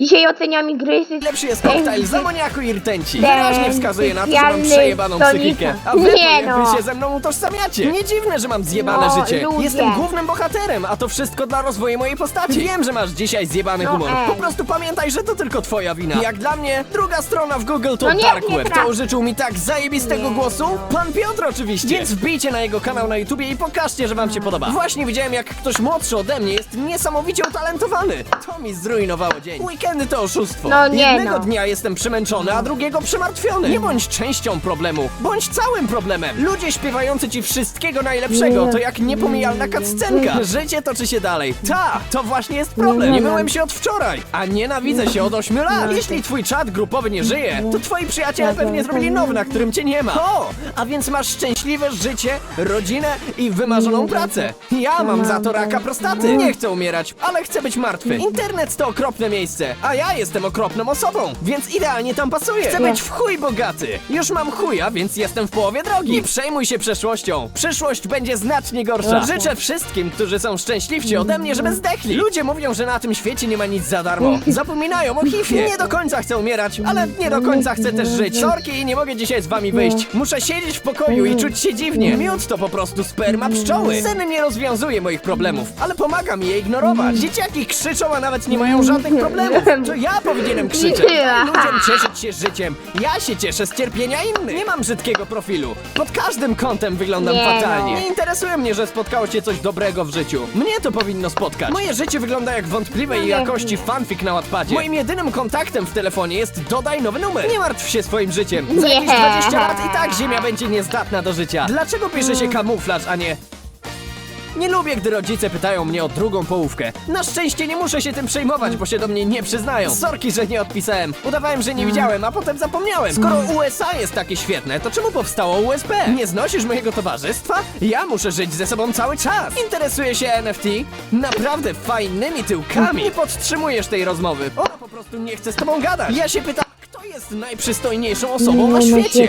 Dzisiaj oceniam igry z... Lepszy jest koktajl z amoniaku i rtęci. Wyraźnie wskazuje na to, że mam specjalny przejebaną tonika. psychikę. A wy to Nie jakby no. się ze mną utożsamiacie. Nie dziwne, że mam zjebane No, życie. ludzie. Jestem głównym bohaterem, a to wszystko dla rozwoju mojej postaci. Wiem, że masz dzisiaj zjebany No humor. ej. Po prostu pamiętaj, że to tylko twoja wina. Jak dla mnie, druga strona w Google to No Dark nie Web. trafi. To użyczył mi tak zajebistego głosu? Pan Piotr oczywiście. Więc wbijcie na jego kanał na YouTubie i pokażcie, że wam się podoba. Właśnie widziałem, jak ktoś młodszy ode mnie jest niesamowicie utalentowany. To mi zrujnowało dzień. Weekendy to oszustwo. No nie Jednego no. dnia jestem przemęczony, a drugiego przymartwiony. Nie bądź częścią problemu, bądź całym problemem. Ludzie śpiewający ci wszystkiego najlepszego to jak niepomijalna cutscenka. Życie toczy się dalej. Ta, to właśnie jest problem. Nie myłem się od wczoraj, a nienawidzę się od 8 lat. Jeśli twój czat grupowy nie żyje, to twoi przyjaciele pewnie zrobili nowy, na którym cię nie ma. O, a więc masz szczęśliwe życie, rodzinę i wymarzoną pracę. Ja mam za to raka prostaty. Nie chcę umierać, ale chcę być martwy. Internet to okropne miejsce, a ja jestem okropną osobą, więc idealnie tam pasuję. Chcę być w chuj bogaty. Już mam chuja, więc jestem w połowie drogi. Nie przejmuj się przeszłością. Przyszłość będzie znacznie gorsza. Życzę wszystkim, którzy są szczęśliwsi ode mnie, żeby zdechli. Ludzie mówią, że na tym świecie nie ma nic za darmo. Zapominają o hifie. Nie do końca chcę umierać, ale nie do końca chcę też żyć. Sorki i nie mogę dzisiaj z wami wyjść. Muszę siedzieć w pokoju i czuć się dziwnie. Miód to po prostu sperma pszczoły. Sen nie rozwiązuje moich problemów, ale pomaga mi je ignorować. Dzieciaki krzyczą, a nawet nie mają żadnych problemów. To ja powinienem krzyczeć. Daj ludziom cieszyć się życiem. Ja się cieszę z cierpienia innych. Nie mam brzydkiego profilu. Pod każdym kątem wyglądam Nie fatalnie. no. Nie interesuje mnie, że spotkało cię coś dobrego w życiu. Mnie to powinno spotkać. Moje życie wygląda jak wątpliwej jakości fanfic na Wattpadzie. Moim jedynym kontaktem w telefonie jest dodaj nowy numer. Nie martw się swoim życiem. Za jakieś Nie. 20 lat i tak ziemia będzie niezdatna do życia. Dlaczego bierze się kamuflaż, a nie nie lubię, gdy rodzice pytają mnie o drugą połówkę. Na szczęście nie muszę się tym przejmować, bo się do mnie nie przyznają. Sorki, że nie odpisałem. Udawałem, że nie widziałem, a potem zapomniałem. Skoro USA jest takie świetne, to czemu powstało USP? Nie znosisz mojego towarzystwa? Ja muszę żyć ze sobą cały czas. Interesuję się NFT? Naprawdę fajnymi tyłkami. Nie podtrzymujesz tej rozmowy. Ona po prostu nie chce z tobą gadać. Ja się pytam, kto jest najprzystojniejszą osobą na Na świecie?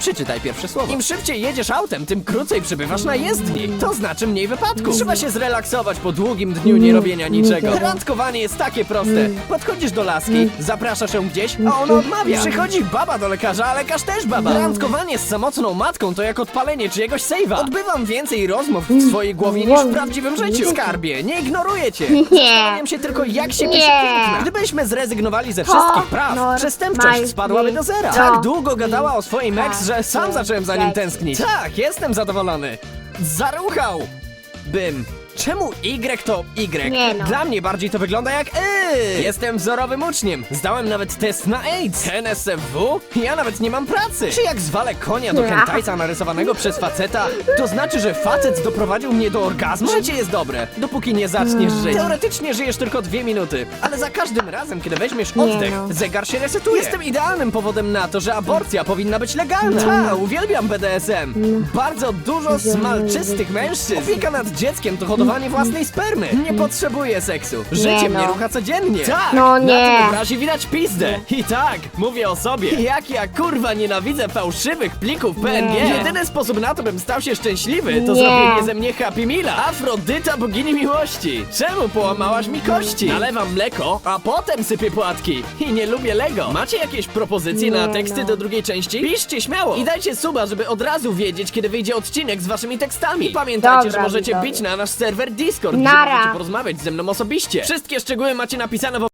Przeczytaj pierwsze słowo. Im szybciej jedziesz autem, tym krócej przebywasz na jezdni. To znaczy mniej wypadków. Trzeba się zrelaksować po długim dniu nierobienia niczego. Randkowanie jest takie proste. Podchodzisz do laski, zapraszasz ją gdzieś, a ona odmawia. Przychodzi baba do lekarza, a lekarz też baba. Randkowanie z samotną matką to jak odpalenie czyjegoś save'a. Odbywam więcej rozmów w swojej głowie niż w prawdziwym życiu. Skarbie, nie ignoruję cię. Zastanawiam się tylko, jak się Nie. pisze piękna. Gdybyśmy zrezygnowali ze wszystkich praw, Nor- przestępczość spadłaby do zera. no. Tak długo gadała o swoim ex, Tak. Że sam zacząłem za nim tęsknić. Tak, jestem zadowolony. Zaruchał! Bym. Czemu Y to Y? Nie no. Dla mnie bardziej to wygląda jak Y. Jestem wzorowym uczniem. Zdałem nawet test na AIDS. NSFW? Ja nawet nie mam pracy. Czy jak zwalę konia do hentajca narysowanego przez faceta, to znaczy, że facet doprowadził mnie do orgazmu? Życie jest dobre, dopóki nie zaczniesz żyć. Teoretycznie żyjesz tylko dwie minuty, ale za każdym razem, kiedy weźmiesz oddech, no. zegar się resetuje. Jestem idealnym powodem na to, że aborcja powinna być legalna. Ta, uwielbiam BDSM. Bardzo dużo smalczystych mężczyzn. Opieka nad dzieckiem to hodowanie własnej spermy. Nie potrzebuję seksu. Życie Nie mnie no. rucha codziennie. Tak, No na nie. tym obrazie widać pizdę. I tak, mówię o sobie. Jak ja kurwa nienawidzę fałszywych plików PNG. Nie. Jedyny sposób na to, bym stał się szczęśliwy, to Nie. zrobienie ze mnie Happy Mila. Afrodyta bogini miłości. Czemu połamałaś mi kości? Nalewam mleko, a potem sypię płatki. I nie lubię Lego. Macie jakieś propozycje na Nie teksty no. do drugiej części? Piszcie śmiało. I dajcie suba, żeby od razu wiedzieć, kiedy wyjdzie odcinek z waszymi tekstami. I pamiętajcie, Dobra, że możecie widzowie. bić na nasz serwer Discord, gdzie Nara. możecie porozmawiać ze mną osobiście. Wszystkie szczegóły macie napisane w